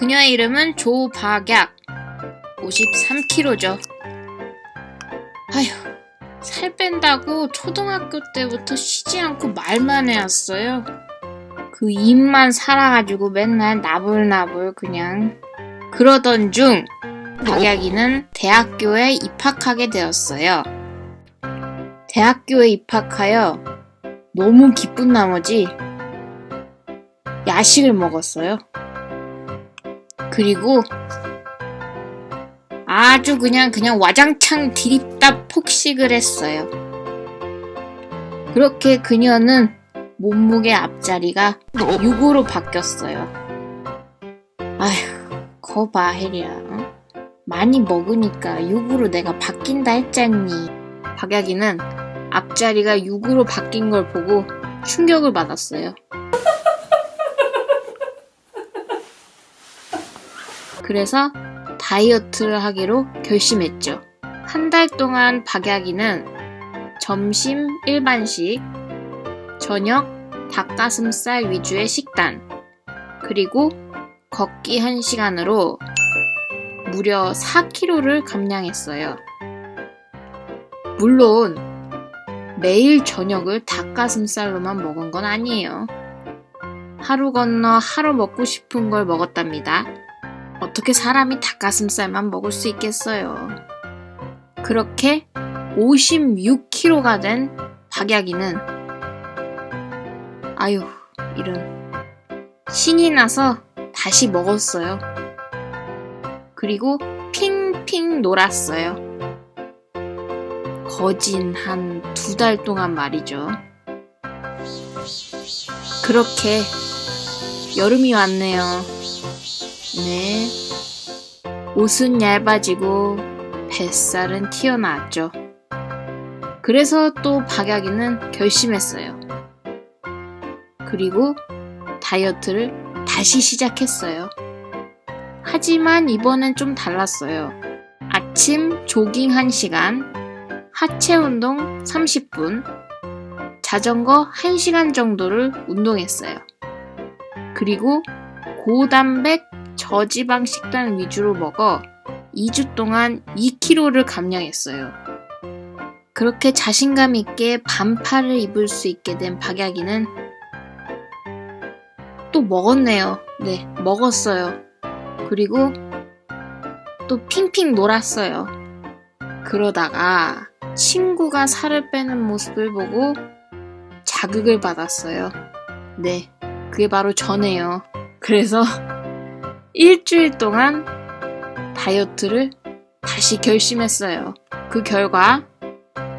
그녀의 이름은 조박약. 53kg죠. 아휴, 살 뺀다고 초등학교 때부터 쉬지 않고 말만 해왔어요. 그 입만 살아가지고 맨날 나불나불 그냥. 그러던 중 박약이는 대학교에 입학하게 되었어요. 대학교에 입학하여 너무 기쁜 나머지 야식을 먹었어요. 그리고 아주 그냥 그냥 와장창 디립다 폭식을 했어요. 그렇게 그녀는 몸무게 앞자리가 6으로 바뀌었어요. 아휴, 거봐 혜리야. 어? 많이 먹으니까 6으로 내가 바뀐다 했잖니. 박약이는 앞자리가 6으로 바뀐 걸 보고 충격을 받았어요. 그래서 다이어트를 하기로 결심했죠. 한 달 동안 박약이는 점심 일반식, 저녁 닭가슴살 위주의 식단, 그리고 걷기 1시간으로 무려 4kg를 감량했어요. 물론 매일 저녁을 닭가슴살로만 먹은 건 아니에요. 하루 건너 하루 먹고 싶은 걸 먹었답니다. 어떻게 사람이 닭가슴살만 먹을 수 있겠어요. 그렇게 56kg가 된 박약이는 아유 이런 신이 나서 다시 먹었어요. 그리고 핑핑 놀았어요. 거진 한 두 달 동안 말이죠. 그렇게 여름이 왔네요. 네. 옷은 얇아지고 뱃살은 튀어나왔죠. 그래서 또 박약이는 결심했어요. 그리고 다이어트를 다시 시작했어요. 하지만 이번엔 좀 달랐어요. 아침 조깅 1시간, 하체 운동 30분, 자전거 1시간 정도를 운동했어요. 그리고 고단백 저지방 식단 위주로 먹어 2주 동안 2kg를 감량했어요. 그렇게 자신감 있게 반팔을 입을 수 있게 된 박약이는 또 먹었네요. 네, 먹었어요. 그리고 또 핑핑 놀았어요. 그러다가 친구가 살을 빼는 모습을 보고 자극을 받았어요. 네, 그게 바로 저네요. 그래서 일주일 동안 다이어트를 다시 결심했어요. 그 결과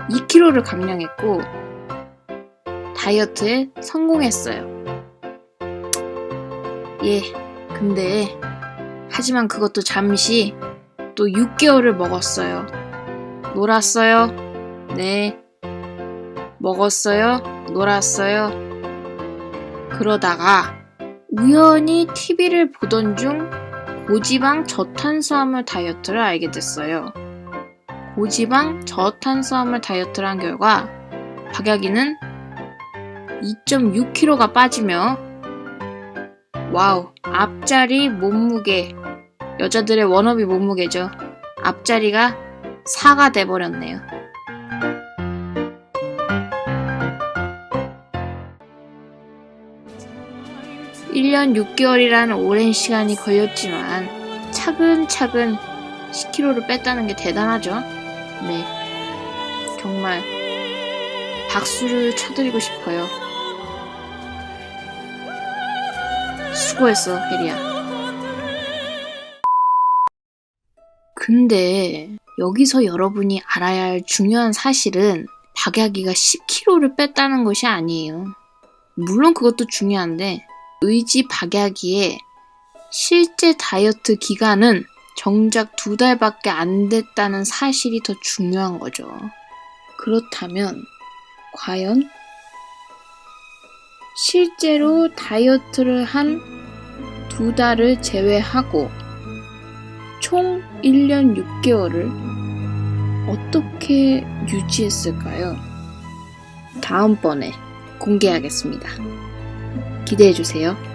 2kg를 감량했고 다이어트에 성공했어요. 예, 근데 하지만 그것도 잠시 또 6개월을 먹었어요. 놀았어요. 네. 먹었어요. 놀았어요. 그러다가 우연히 TV를 보던 중 고지방 저탄수화물 다이어트를 알게 됐어요. 고지방 저탄수화물 다이어트를 한 결과 박약이는 2.6kg가 빠지며 와우 앞자리 몸무게 여자들의 워너비 몸무게죠. 앞자리가 4가 돼버렸네요. 1년 6개월이라는 오랜 시간이 걸렸지만 차근차근 10kg를 뺐다는 게 대단하죠. 네. 정말 박수를 쳐드리고 싶어요. 수고했어, 혜리야. 근데 여기서 여러분이 알아야 할 중요한 사실은 박야기가 10kg를 뺐다는 것이 아니에요. 물론 그것도 중요한데 의지 박야기의 실제 다이어트 기간은 정작 두 달밖에 안 됐다는 사실이 더 중요한 거죠. 그렇다면 과연 실제로 다이어트를 한 두 달을 제외하고 총 1년 6개월을 어떻게 유지했을까요? 다음번에 공개하겠습니다. 기대해주세요.